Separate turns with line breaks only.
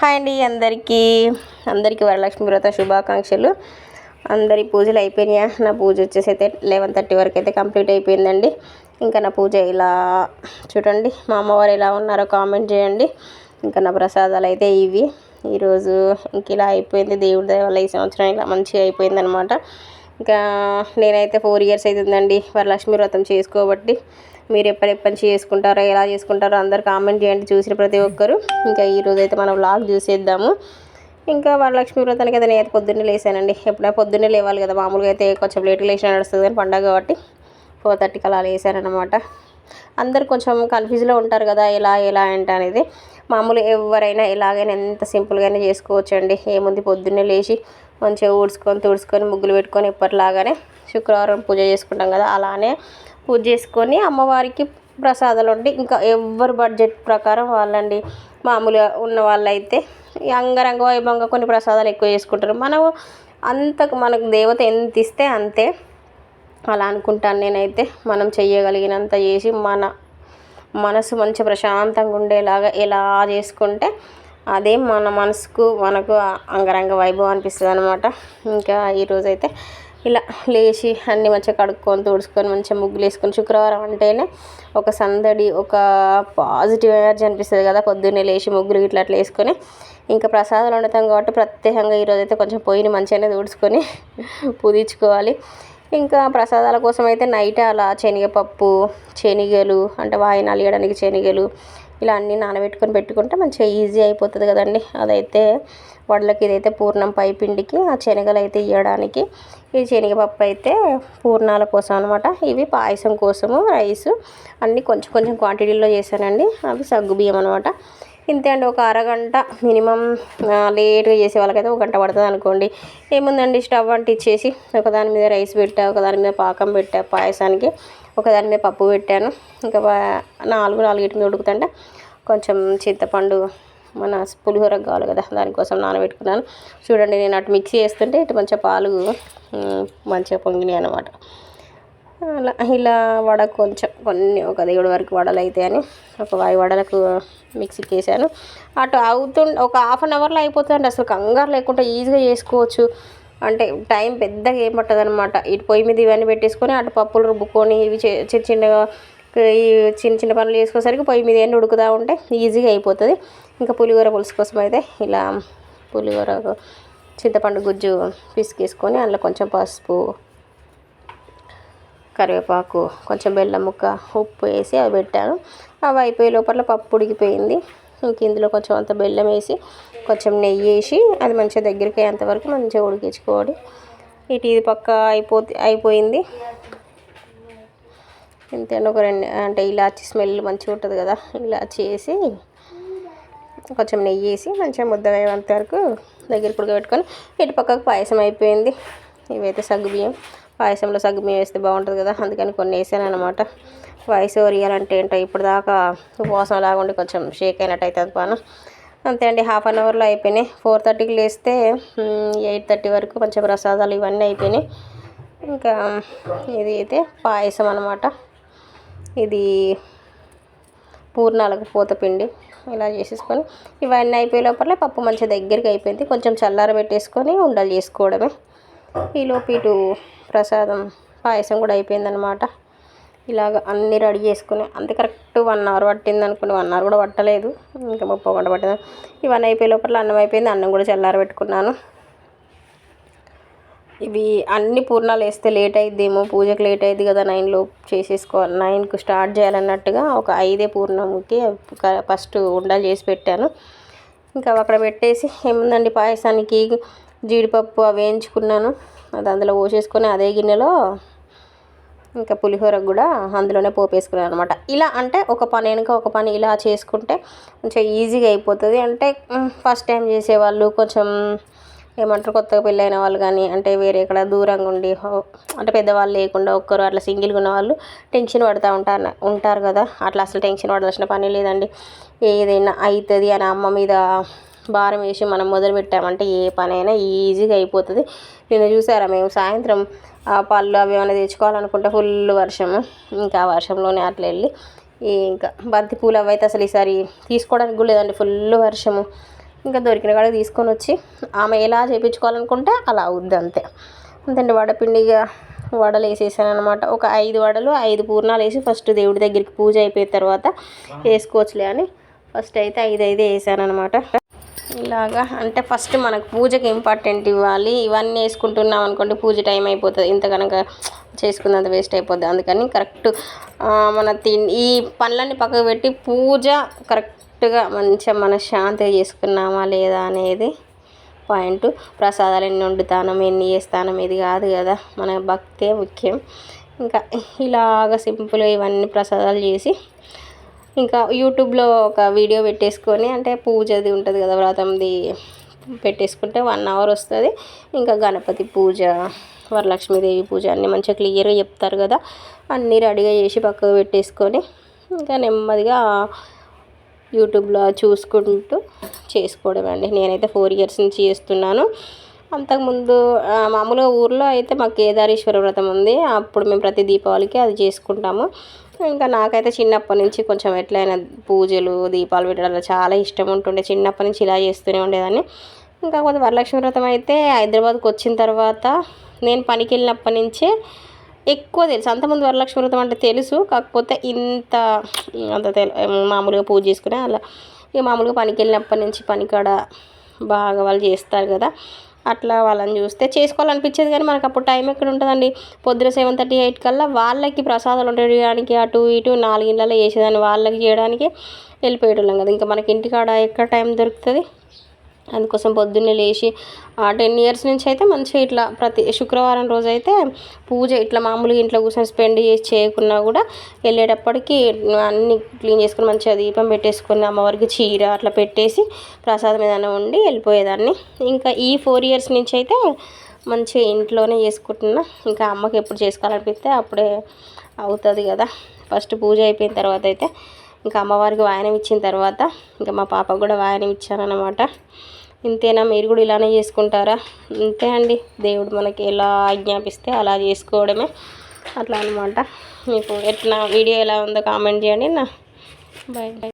Hi అండి అందరికీ. అందరికీ వరలక్ష్మి వ్రత శుభాకాంక్షలు. అందరి పూజలు అయిపోయినాయా? నా పూజ వచ్చేసి అయితే లెవెన్ థర్టీ వరకు అయితే కంప్లీట్ అయిపోయిందండి. ఇంకా నా పూజ ఇలా చూడండి మా అమ్మవారు ఎలా ఉన్నారో కామెంట్ చేయండి. ఇంకా నా ప్రసాదాలు అయితే ఇవి. ఈరోజు ఇంక ఇలా అయిపోయింది. దేవుడి దయ వల్ల ఈ సంవత్సరం ఇలా మంచిగా అయిపోయిందనమాట ఇంకా నేనైతే ఫోర్ ఇయర్స్ అవుతుందండి వరలక్ష్మి వ్రతం చేసుకోబట్టి. మీరు ఎప్పటి చేసుకుంటారో ఎలా చేసుకుంటారో అందరు కామెంట్ చేయండి చూసిన ప్రతి ఒక్కరు. ఇంకా ఈరోజు అయితే మనం వ్లాగ్ చూసేద్దాము. ఇంకా వరలక్ష్మి వ్రతానికి అయితే నేను పొద్దున్నే లేసానండి. ఎప్పుడైనా పొద్దున్నే లేవాలి కదా మామూలుగా అయితే కొంచెం లేట్గా లేచిన నడుస్తుంది కానీ పండగ కాబట్టి ఫోర్ థర్టీకి అలా లేసానమాట అందరు కొంచెం కన్ఫ్యూజ్లో ఉంటారు కదా ఎలా ఎలా ఏంటి అనేది. మామూలు ఎవరైనా ఎలాగైనా ఎంత సింపుల్గానే చేసుకోవచ్చు అండి ఏముంది పొద్దున్నే లేచి మంచిగా ఊడ్చుకొని తుడుచుకొని ముగ్గులు పెట్టుకొని ఎప్పటిలాగానే శుక్రవారం పూజ చేసుకుంటాం కదా అలానే పూజ చేసుకొని అమ్మవారికి ప్రసాదాలు ఉండి ఇంకా ఎవరి బడ్జెట్ ప్రకారం వాళ్ళండి. మామూలుగా ఉన్న వాళ్ళైతే అంగరంగ వైభవంగా కొన్ని ప్రసాదాలు ఎక్కువ చేసుకుంటారు. మనం అంతకు మనకు దేవత ఎంత ఇస్తే అంతే అలా అనుకుంటాను నేనైతే. మనం చెయ్యగలిగినంత చేసి మన మనసు మంచి ప్రశాంతంగా ఉండేలాగా ఎలా చేసుకుంటే అదే మన మనసుకు మనకు అంగరంగ వైభవం అనిపిస్తుంది అనమాట ఇంకా ఈరోజైతే ఇలా లేచి అన్ని మంచిగా కడుక్కొని తుడుచుకొని మంచిగా ముగ్గులు వేసుకొని శుక్రవారం అంటేనే ఒక సందడి ఒక పాజిటివ్ ఎనర్జీ అనిపిస్తుంది కదా. పొద్దున్నే లేచి ముగ్గులు ఇట్లా అట్లా వేసుకొని ఇంకా ప్రసాదాలు వండుతాం కాబట్టి ప్రత్యేకంగా ఈరోజు అయితే కొంచెం పొయ్యిని మంచిగానే తుడుచుకొని పూజించుకోవాలి ఇంకా ప్రసాదాల కోసం అయితే నైట్ అలా శనగపప్పు శనగలు అంటే వాయినాలు అలియడానికి శనగలు ఇలా అన్నీ నానబెట్టుకొని పెట్టుకుంటే మంచిగా ఈజీ అయిపోతుంది కదండి. అదైతే వడలకి ఇదైతే పూర్ణం పైపిండికి ఆ శనగలు అయితే ఇవ్వడానికి ఈ శనగపప్పు అయితే పూర్ణాల కోసం అనమాట ఇవి పాయసం కోసము రైస్ అన్నీ కొంచెం కొంచెం క్వాంటిటీలో చేశానండి. అవి సగ్గు బియ్యం అనమాట ఇంతే అండి ఒక అరగంట మినిమం లేట్గా చేసే వాళ్ళకైతే ఒక గంట పడుతుంది అనుకోండి. ఏముందండి స్టవ్ అంటిచ్చేసి ఒకదాని మీద రైస్ పెట్టా ఒకదాని మీద పాకం పెట్టా పాయసానికి ఒకదాని మీద పప్పు పెట్టాను. ఇంకా నాలుగు నాలుగిటి మీద ఉడుకుతుంటే కొంచెం చింతపండు మన పులిహోర కావాలి కదా దానికోసం నానబెట్టుకున్నాను. చూడండి నేను అటు మిక్సీ చేస్తుంటే ఇటు మంచిగా పాలు మంచిగా పొంగినాయి అనమాట అలా ఇలా వడ కొంచెం కొన్ని ఒక దేవుడి వరకు వడలు అయితే అని ఒక వాయి వడలకు మిక్సీకి వేసాను అటు అవుతు ఒక హాఫ్ అన్ అవర్లో అయిపోతుంది అసలు కంగారు లేకుండా ఈజీగా చేసుకోవచ్చు. అంటే టైం పెద్దగా ఏం పట్టదనమాట ఇటు పొయ్యి మీద ఇవన్నీ పెట్టేసుకొని అటు పప్పులు రుబ్బుకొని ఇవి చిన్న చిన్నగా ఈ చిన్న చిన్న పనులు చేసుకోసరికి పొయ్యి మీద ఎన్ని ఉడుకుతూ ఉంటే ఈజీగా అయిపోతుంది. ఇంకా పులిహోర పులుసు కోసం అయితే ఇలా పులిహోర చింతపండు గుజ్జు పిసికేసుకొని అందులో కొంచెం పసుపు కరివేపాకు కొంచెం బెల్లం ముక్క ఉప్పు వేసి అవి పెట్టాను. అవి అయిపోయే లోపల పప్పు ఉడికిపోయింది. ఇంక ఇందులో కొంచెం అంత బెల్లం వేసి కొంచెం నెయ్యి వేసి అది మంచిగా దగ్గరికి అయ్యేంతవరకు మంచిగా ఉడికించుకోవాలి. ఇటు ఇది పక్క అయిపోతే అయిపోయింది. ఇంతే ఒక రెండు అంటే ఇలాచి స్మెల్ మంచిగా ఉంటుంది కదా ఇలాచి వేసి కొంచెం నెయ్యి వేసి మంచిగా ముద్దగా అయ్యేంత వరకు దగ్గర పెట్టుకొని ఇటు పక్కకు పాయసం అయిపోయింది. ఇవైతే సగ్గుబియ్యం పాయసంలో సగ్గుబియ్యం వేస్తే బాగుంటుంది కదా అందుకని కొన్ని వేసాను అనమాట వాయిస్ ఓవర్ ఏంటో ఇప్పుడు దాకా ఉపవాసం లాగుండి కొంచెం షేక్ అయినట్టు అవుతుంది పాను. అంతే అండి హాఫ్ అన్ అవర్లో అయిపోయినాయి. ఫోర్ థర్టీకి లేస్తే ఎయిట్ థర్టీ వరకు కొంచెం ప్రసాదాలు ఇవన్నీ అయిపోయినాయి. ఇంకా ఇది అయితే పాయసం అనమాట ఇది పూర్ణాలకు పూతపిండి ఇలా చేసేసుకొని ఇవన్నీ అయిపోయే లోపల పప్పు మంచిగా దగ్గరికి అయిపోయింది. కొంచెం చల్లార పెట్టేసుకొని ఉండలు చేసుకోవడమే. ఈలోపు ఇటు ప్రసాదం పాయసం కూడా అయిపోయిందనమాట ఇలాగ అన్నీ రెడీ చేసుకుని అంతే కరెక్ట్ వన్ అవర్ పట్టింది అనుకుని వన్ అవర్ కూడా పట్టలేదు. ఇంకా ముప్పై గంట పట్టింది. ఇవన్నీ అయిపోయే లోపల అన్నం అయిపోయింది. అన్నం కూడా చల్లార పెట్టుకున్నాను. ఇవి అన్ని పూర్ణాలు వేస్తే లేట్ అయిద్దేమో పూజకు లేట్ అయింది కదా నైన్లో చేసేసుకోవాలి నైన్కు స్టార్ట్ చేయాలన్నట్టుగా ఒక ఐదే పూర్ణంకి ఫస్ట్ ఉండలు చేసి పెట్టాను. ఇంకా అక్కడ పెట్టేసి ఏముందండి పాయసానికి జీడిపప్పు అవి వేయించుకున్నాను. అది అందులో పోసేసుకొని అదే గిన్నెలో ఇంకా పులిహోర కూడా అందులోనే పోపేసుకున్నాను అనమాట ఇలా అంటే ఒక పని వెనుక ఒక పని ఇలా చేసుకుంటే కొంచెం ఈజీగా అయిపోతుంది. అంటే ఫస్ట్ టైం చేసేవాళ్ళు కొంచెం ఏమంటారు కొత్తగా పెళ్ళైన వాళ్ళు కానీ అంటే వేరే ఇక్కడ దూరంగా ఉండి అంటే పెద్దవాళ్ళు లేకుండా ఒక్కరు అట్లా సింగిల్గా ఉన్న వాళ్ళు టెన్షన్ పడుతూ ఉంటారు ఉంటారు కదా. అట్లా అసలు టెన్షన్ పడాల్సిన పని లేదండి. ఏదైనా అవుతుంది అని అమ్మ మీద భారం వేసి మనం మొదలు పెట్టామంటే ఏ పనైనా ఈజీగా అయిపోతుంది. నిన్న చూసారా మేము సాయంత్రం ఆ పళ్ళు అవి ఏమైనా తెచ్చుకోవాలనుకుంటే ఫుల్ వర్షము. ఇంకా వర్షంలోనే అట్లా వెళ్ళి ఇంకా బంతి పూలు అవి అయితే అసలు ఈసారి తీసుకోవడానికి కూడా లేదండి. ఫుల్ వర్షము. ఇంకా దొరికిన కాడ తీసుకొని వచ్చి ఆమె ఎలా చేయించుకోవాలనుకుంటే అలా అవుద్ది అంతే. అంతే వడపిండిగా వడలు వేసేసాను అనమాట ఒక ఐదు వడలు ఐదు పూర్ణాలు వేసి ఫస్ట్ దేవుడి దగ్గరికి పూజ అయిపోయిన తర్వాత వేసుకోవచ్చులే అని ఫస్ట్ అయితే ఐదు ఐదు వేసాను అనమాట ఇలాగా అంటే ఫస్ట్ మనకు పూజకి ఇంపార్టెంట్ ఇవ్వాలి. ఇవన్నీ వేసుకుంటున్నాం అనుకోండి పూజ టైం అయిపోతుంది. ఇంత కనుక చేసుకున్నంత వేస్ట్ అయిపోద్ది. అందుకని కరెక్ట్ మన తిండి ఈ పనులన్నీ పక్కకు పెట్టి పూజ కరెక్ట్ కరెక్ట్గా మంచిగా మనశ్శాంతిగా శాంతిగా చేసుకున్నామా లేదా అనేది పాయింట్. ప్రసాదాలు ఎన్ని వండుతానం ఎన్ని చేస్తానం ఇది కాదు కదా మన భక్తే ముఖ్యం. ఇంకా ఇలాగ సింపుల్గా ఇవన్నీ ప్రసాదాలు చేసి ఇంకా యూట్యూబ్లో ఒక వీడియో పెట్టేసుకొని అంటే పూజది ఉంటుంది కదా వ్రతంది పెట్టేసుకుంటే వన్ అవర్ వస్తుంది. ఇంకా గణపతి పూజ వరలక్ష్మీదేవి పూజ అన్నీ మంచిగా క్లియర్గా చెప్తారు కదా అన్నీ రెడీగా చేసి పక్కకు పెట్టేసుకొని ఇంకా నెమ్మదిగా యూట్యూబ్లో చూసుకుంటూ చేసుకోవడం అండి. నేనైతే ఫోర్ ఇయర్స్ నుంచి చేస్తున్నాను. అంతకుముందు మామూలుగా ఊర్లో అయితే మాకు కేదారేశ్వర వ్రతం ఉంది. అప్పుడు మేము ప్రతి దీపావళికి అది చేసుకుంటాము. ఇంకా నాకైతే చిన్నప్పటి నుంచి కొంచెం ఎట్లయినా పూజలు దీపాలు పెట్టడం చాలా ఇష్టం ఉంటుండే. చిన్నప్పటి నుంచి ఇలా చేస్తూనే ఉండేదాన్ని. ఇంకా కొంత వరలక్ష్మి వ్రతం అయితే హైదరాబాద్కి వచ్చిన తర్వాత నేను పనికి వెళ్ళినప్పటి నుంచే ఎక్కువ తెలుసు. అంతకుముందు వరలక్ష్మి వ్రతం అంటే తెలుసు. కాకపోతే ఇంత అంత తెలు మామూలుగా పూజ చేసుకునే అలా. ఇక మామూలుగా పనికి వెళ్ళినప్పటి నుంచి పనికాడ బాగా వాళ్ళు చేస్తారు కదా. అట్లా వాళ్ళని చూస్తే చేసుకోవాలనిపించేది కానీ మనకు అప్పుడు టైం ఎక్కడ ఉంటుందండి? పొద్దున సెవెన్ థర్టీ ఎయిట్ కల్లా వాళ్ళకి ప్రసాదాలు ఉండడానికి అటు ఇటు నాలుగింళ్ళలో చేసేదాన్ని. వాళ్ళకి చేయడానికి వెళ్ళిపోయేటోళ్ళం కదా. ఇంకా మనకి ఇంటికాడ ఎక్కడ టైం దొరుకుతుంది? అందుకోసం పొద్దున్నే లేచి టెన్ ఇయర్స్ నుంచి అయితే మంచిగా ఇట్లా ప్రతి శుక్రవారం రోజు అయితే పూజ ఇట్లా మామూలుగా ఇంట్లో కూర్చొని స్పెండ్ చేసి చేయకున్నా కూడా వెళ్ళేటప్పటికి అన్ని క్లీన్ చేసుకుని మంచిగా దీపం పెట్టేసుకుని అమ్మవారికి చీర అట్లా పెట్టేసి ప్రసాదం ఏదైనా ఉండి వెళ్ళిపోయేదాన్ని. ఇంకా ఈ ఫోర్ ఇయర్స్ నుంచి అయితే మంచిగా ఇంట్లోనే చేసుకుంటున్నా. ఇంకా అమ్మకి ఎప్పుడు చేసుకోవాలనిపిస్తే అప్పుడే అవుతుంది కదా. ఫస్ట్ పూజ అయిపోయిన తర్వాత అయితే ఇంకా అమ్మవారికి వాయనం ఇచ్చిన తర్వాత ఇంకా మా పాపకు కూడా వాయనం ఇచ్చానమాట ఇంతేనా? మీరు కూడా ఇలానే చేసుకుంటారా? ఇంతే అండి. దేవుడు మనకి ఎలా ఆజ్ఞాపిస్తే అలా చేసుకోవడమే అట్లా అనమాట మీకు ఎట్లా వీడియో ఎలా ఉందో కామెంట్ చేయండి. నా బాయ్ బాయ్.